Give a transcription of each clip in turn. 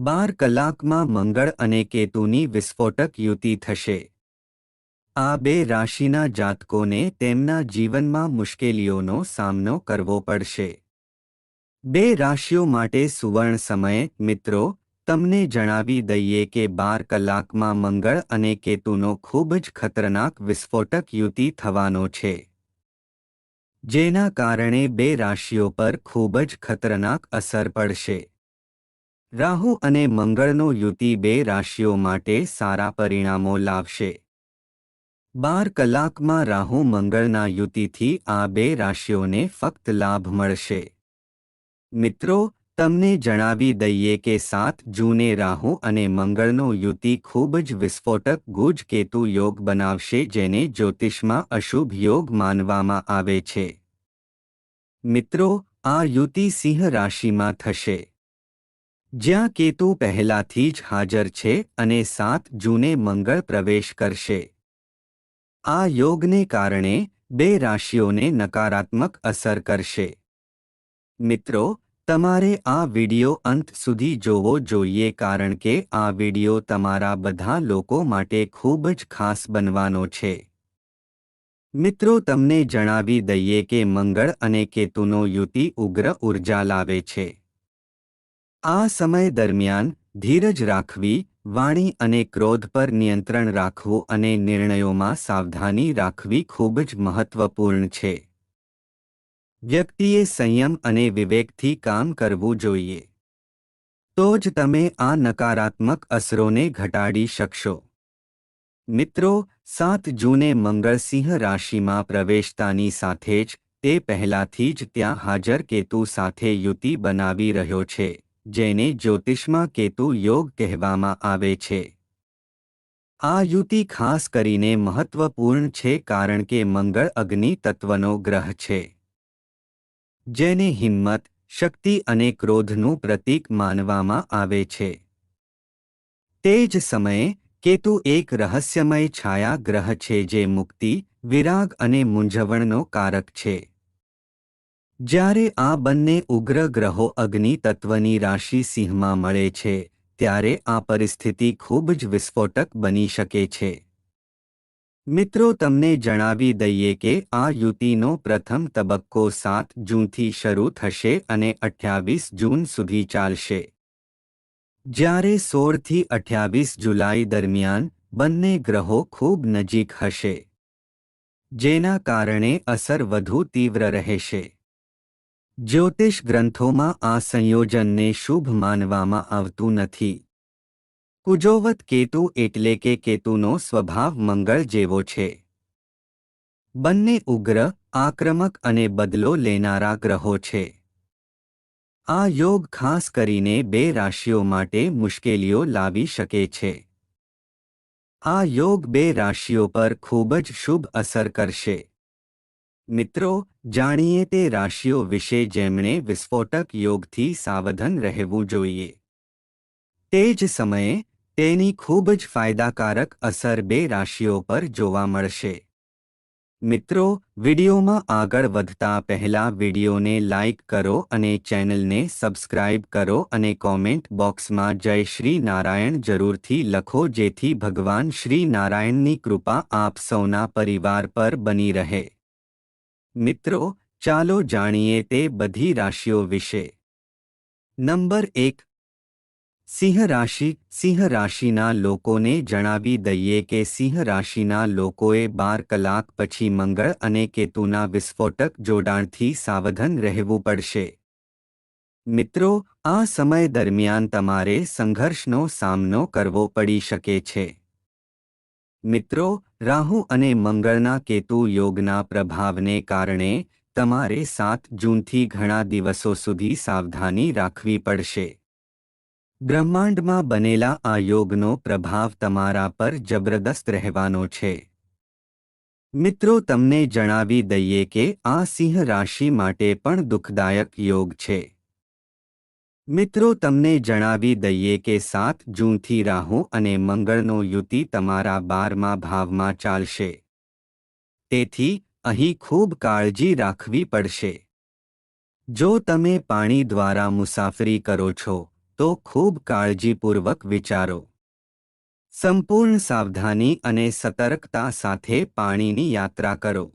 બાર કલાકમાં મંગળ અને કેતુની વિસ્ફોટક યુતિ થશે. આ બે રાશિના જાતકોને તેમના જીવનમાં મુશ્કેલીઓનો સામનો કરવો પડશે. બે રાશિઓ માટે સુવર્ણ સમય, મિત્રો, તમને જણાવી દઈએ કે બાર કલાકમાં મંગળ અને કેતુનો ખૂબ જ ખતરનાક વિસ્ફોટક યુતિ થવાનો છે. જેના કારણે બે રાશિઓ પર ખૂબ જ ખતરનાક અસર પડશે. રાહુ અને મંગળનો યુતિ બે રાશિઓ માટે સારા પરિણામો લાવશે. બાર કલાકમાં રાહુ મંગળના યુતિથી આ બે રાશિઓને ફક્ત લાભ મળશે. મિત્રો, તમને જણાવી દઈએ કે સાત જૂને રાહુ અને મંગળનો યુતિ ખૂબ જ વિસ્ફોટક ગુજ કેતુ યોગ બનાવશે જેને જ્યોતિષમાં અશુભ યોગ માનવામાં આવે છે. મિત્રો, આ યુતિ સિંહ રાશિમાં થશે. જ્યાં કેતુ પહેલાથી જ હાજર છે અને સાત જૂને મંગળ પ્રવેશ કરશે. આ યોગને કારણે બે રાશિઓને નકારાત્મક અસર કરશે. મિત્રો, તમારે આ વિડિયો અંત સુધી જોવો જોઈએ કારણ કે આ વિડિયો તમારા બધા લોકો માટે ખૂબ જ ખાસ બનવાનો છે. મિત્રો, તમને જણાવી દઈએ કે મંગળ અને કેતુનો યુતિ ઉગ્ર ઊર્જા લાવે છે. આ સમય દરમિયાન ધીરજ રાખવી, વાણી અને ક્રોધ પર નિયંત્રણ રાખવું અને નિર્ણયોમાં સાવધાની રાખવી ખૂબ જ મહત્વપૂર્ણ છે. વ્યક્તિએ સંયમ અને વિવેકથી કામ કરવું જોઈએ. તો જ તમે આ નકારાત્મક અસરોને ઘટાડી શકશો. મિત્રો, સાત જૂને મંગળસિંહ રાશિમાં પ્રવેશતાની સાથે જ તે પહેલાથી જ ત્યાં હાજર કેતુ સાથે યુતિ બનાવી રહ્યો છે. જેને જ્યોતિષમાં કેતુ યોગ કહેવામાં આવે છે. આ યુતિ ખાસ કરીને મહત્વપૂર્ણ છે કારણ કે મંગળ અગ્નિ તત્વનો ગ્રહ છે. જેને હિંમત, શક્તિ અને ક્રોધનું પ્રતીક માનવામાં આવે છે. તે જ સમયે, કેતુ એક રહસ્યમય છાયા ગ્રહ છે જે મુક્તિ, વિરાગ અને મૂંઝવણનો કારક છે. જ્યારે આ બંને ઉગ્ર ગ્રહો અગ્નિ તત્વની રાશિ સિંહમાં મળે છે, ત્યારે આ પરિસ્થિતિ ખૂબ જ વિસ્ફોટક બની શકે છે. મિત્રો, તમને જણાવી દઈએ કે આ યુતિનો પ્રથમ તબક્કો સાત જૂનથી શરૂ થશે અને અઠ્યાવીસ જૂન સુધી ચાલશે. જ્યારે સોળથી અઠ્યાવીસ જુલાઈ દરમિયાન બંને ગ્રહો ખૂબ નજીક હશે, જેના કારણે અસર વધુ તીવ્ર રહેશે. જ્યોતિષ ગ્રંથોમાં આ સંયોજનને શુભ માનવામાં આવતું નથી. કુજોવત કેતુ એટલે કે કેતુનો સ્વભાવ મંગળ જેવો છે. બંને ઉગ્ર, આક્રમક અને બદલો લેનારા ગ્રહો છે. આ યોગ ખાસ કરીને બે રાશિઓ માટે મુશ્કેલીઓ લાવી શકે છે. આ યોગ બે રાશિઓ પર ખૂબ જ શુભ અસર કરશે. મિત્રો, જાણીએ તે રાશિઓ વિશે જેમણે વિસ્ફોટક યોગથી સાવધાન રહેવું જોઈએ. તે જ સમયે, તેની ખૂબ જ ફાયદાકારક અસર બે રાશિઓ પર જોવા મળશે. મિત્રો, વિડીયોમાં આગળ વધતા પહેલા વિડીયોને લાઇક કરો અને ચેનલને સબસ્ક્રાઇબ કરો અને કોમેન્ટ બોક્સમાં જય શ્રી નારાયણ જરૂરથી લખો જેથી ભગવાન શ્રી નારાયણની કૃપા આપ સૌના પરિવાર પર બની રહે. મિત્રો, ચાલો જાણીએ તે બધી રાશિઓ વિશે. નંબર એક. સિંહ રાશિ, સિંહ રાશિના લોકોને જણાવી દઈએ કે સિંહ રાશિના લોકોએ બાર કલાક પછી મંગળ અને કેતુના વિસ્ફોટક જોડાણથી સાવધાન રહેવું પડશે. મિત્રો, આ સમય દરમિયાન તમારે સંઘર્ષનો સામનો કરવો પડી શકે છે. મિત્રો, રાહુ અને મંગળના કેતુ યોગના પ્રભાવને કારણે તમારે સાત જૂનથી ઘણા દિવસો સુધી સાવધાની રાખવી પડશે. બ્રહ્માંડમાં બનેલા આ યોગનો પ્રભાવ તમારા પર જબરદસ્ત રહેવાનો છે. મિત્રો, તમને જણાવી દઈએ કે આ સિંહ રાશિ માટે પણ દુઃખદાયક યોગ છે. મિત્રો, તમને જણાવી દઈએ કે સાત જૂનથી રાહુ અને મંગળનો યુતિ તમારા બારમા ભાવમાં ચાલશે. તેથી, અહીં ખૂબ કાળજી રાખવી પડશે. જો તમે પાણી દ્વારા મુસાફરી કરો છો, તો ખૂબ કાળજીપૂર્વક વિચારો. સંપૂર્ણ સાવધાની અને સતર્કતા સાથે પાણીની યાત્રા કરો.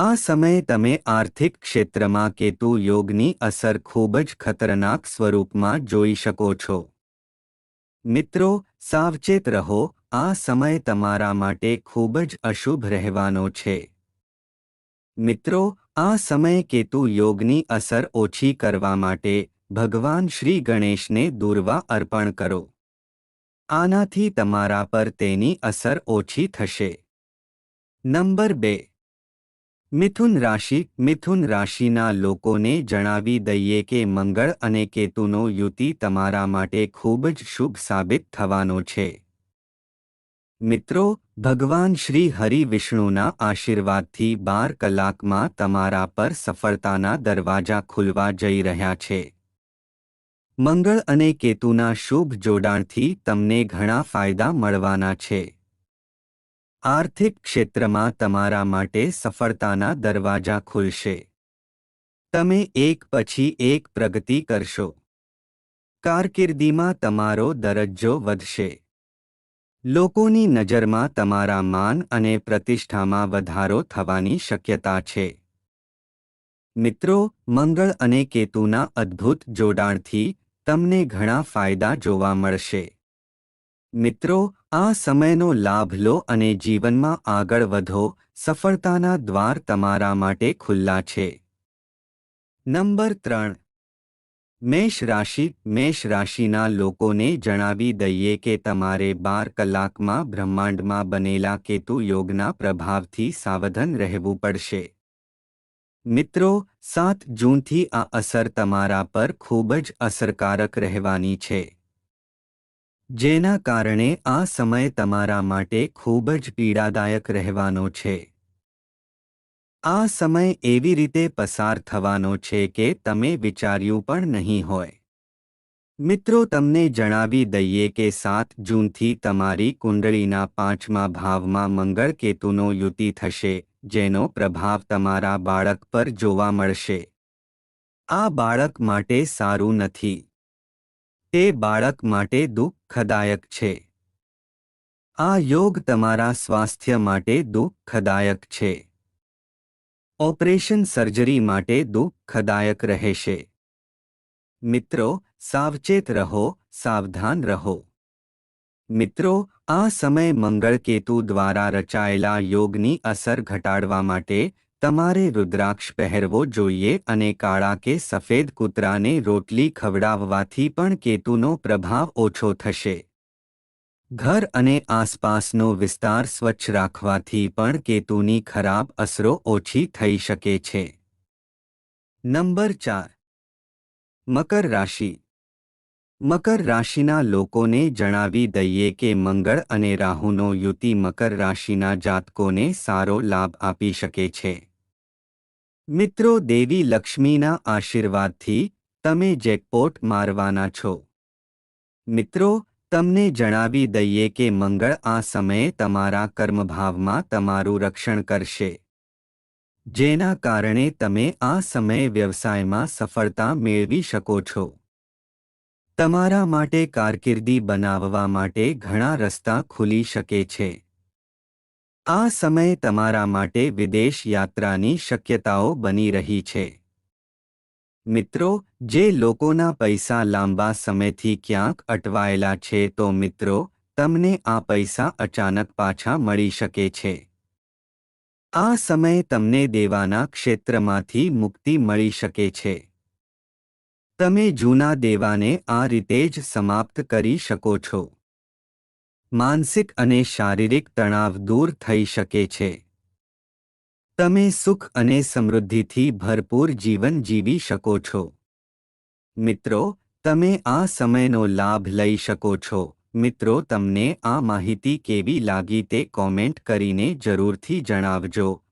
આ સમયે તમે આર્થિક ક્ષેત્રમાં કેતુ યોગની અસર ખૂબ જ ખતરનાક સ્વરૂપમાં જોઈ શકો છો. મિત્રો, સાવચેત રહો, આ સમય તમારા માટે ખૂબ જ અશુભ રહેવાનો છે. મિત્રો, આ સમયે કેતુ યોગની અસર ઓછી કરવા માટે ભગવાન શ્રી ગણેશને દૂરવા અર્પણ કરો. આનાથી તમારા પર તેની અસર ઓછી થશે. નંબર બે. મિથુન રાશિ, મિથુન રાશિના લોકોને જણાવી દઈએ કે મંગળ અને કેતુનો યુતિ તમારા માટે ખૂબ જ શુભ સાબિત થવાનો છે. મિત્રો, ભગવાન શ્રી હરિ વિષ્ણુના આશીર્વાદથી બાર કલાકમાં તમારા પર સફળતાના દરવાજા ખુલવા જઈ રહ્યા છે. મંગળ અને કેતુના શુભ જોડાણથી તમને ઘણા ફાયદા મળવાના છે. આર્થિક ક્ષેત્રમાં તમારા માટે સફળતાના દરવાજા ખુલશે. તમે એક પછી એક પ્રગતિ કરશો. કારકિર્દીમાં તમારો દરજ્જો વધશે. લોકોની નજરમાં તમારા માન અને પ્રતિષ્ઠામાં વધારો થવાની શક્યતા છે. મિત્રો, મંગળ અને કેતુના અદ્ભુત જોડાણથી તમને ઘણા ફાયદા જોવા મળશે. મિત્રો આ સમયનો લાભ લો અને જીવનમાં આગળ વધો. સફળતાના દ્વાર તમારા માટે ખુલ્લા છે. નંબર ત્રણ. મેષ રાશિ. મેષ રાશિના લોકોને જણાવી દઈએ કે તમારે બાર કલાકમાં બ્રહ્માંડમાં બનેલા કેતુ યોગના પ્રભાવથી સાવધાન રહેવું પડશે. મિત્રો, સાત જૂનથી આ અસર તમારા પર ખૂબ જ અસરકારક રહેવાની છે. જેના કારણે આ સમય તમારા માટે ખૂબ જ પીડાદાયક રહેવાનો છે. આ સમય એવી રીતે પસાર થવાનો છે કે તમે વિચાર્યું પણ નહીં હોય. મિત્રો, તમને જણાવી દઈએ કે સાત જૂનથી તમારી કુંડળીના પાંચમા ભાવમાં મંગળ કેતુનો યુતિ થશે, જેનો પ્રભાવ તમારા બાળક પર જોવા મળશે. આ બાળક માટે સારું નથી. તે બાળક માટે દુઃખદાયક છે. આ યોગ તમારા સ્વાસ્થ્ય માટે દુઃખદાયક છે. ઓપરેશન સર્જરી માટે દુઃખદાયક રહેશે. મિત્રો, સાવચેત રહો, સાવધાન રહો. મિત્રો, આ સમય મંગળકેતુ દ્વારા રચાયેલા યોગની અસર ઘટાડવા માટે તમારે રુદ્રાક્ષ પહેરવો જોઈએ અને કાળા કે સફેદ કૂતરાને રોટલી ખવડાવવાથી પણ કેતુનો પ્રભાવ ઓછો થશે. ઘર અને આસપાસનો વિસ્તાર સ્વચ્છ રાખવાથી પણ કેતુની ખરાબ અસરો ઓછી થઈ શકે છે. નંબર ચાર. મકર રાશિ. મકર રાશિના લોકોને જણાવી દઈએ કે મંગળ અને રાહુનો યુતિ મકર રાશિના જાતકોને સારો લાભ આપી શકે છે. મિત્રો દેવી લક્ષ્મીના આશીર્વાદથી તમે જેકપોટ મારવાના છો. મિત્રો, તમને જણાવી દઈએ કે મંગળ આ સમયે તમારા કર્મભાવમાં તમારું રક્ષણ કરશે. જેના કારણે તમે આ સમયે વ્યવસાયમાં સફળતા મેળવી શકો છો. તમારા માટે કારકિર્દી બનાવવા માટે ઘણા રસ્તા ખુલી શકે છે. આ સમયે તમારા માટે વિદેશ યાત્રાની શક્યતાઓ બની રહી છે. મિત્રો, જે લોકોના પૈસા લાંબા સમયથી ક્યાંક અટવાયેલા છે તો મિત્રો, તમને આ પૈસા અચાનક પાછા મળી શકે છે. આ સમયે તમને દેવાના ક્ષેત્રમાંથી મુક્તિ મળી શકે છે. તમે જૂના દેવાને આ રીતે જ સમાપ્ત કરી શકો છો. માનસિક અને શારીરિક તણાવ દૂર થઈ શકે છે. તમે સુખ અને સમૃદ્ધિથી ભરપૂર જીવન જીવી શકો છો. મિત્રો, તમે આ સમયનો લાભ લઈ શકો છો. મિત્રો, તમને આ માહિતી કેવી લાગી તે કોમેન્ટ કરીને જરૂરથી જણાવજો.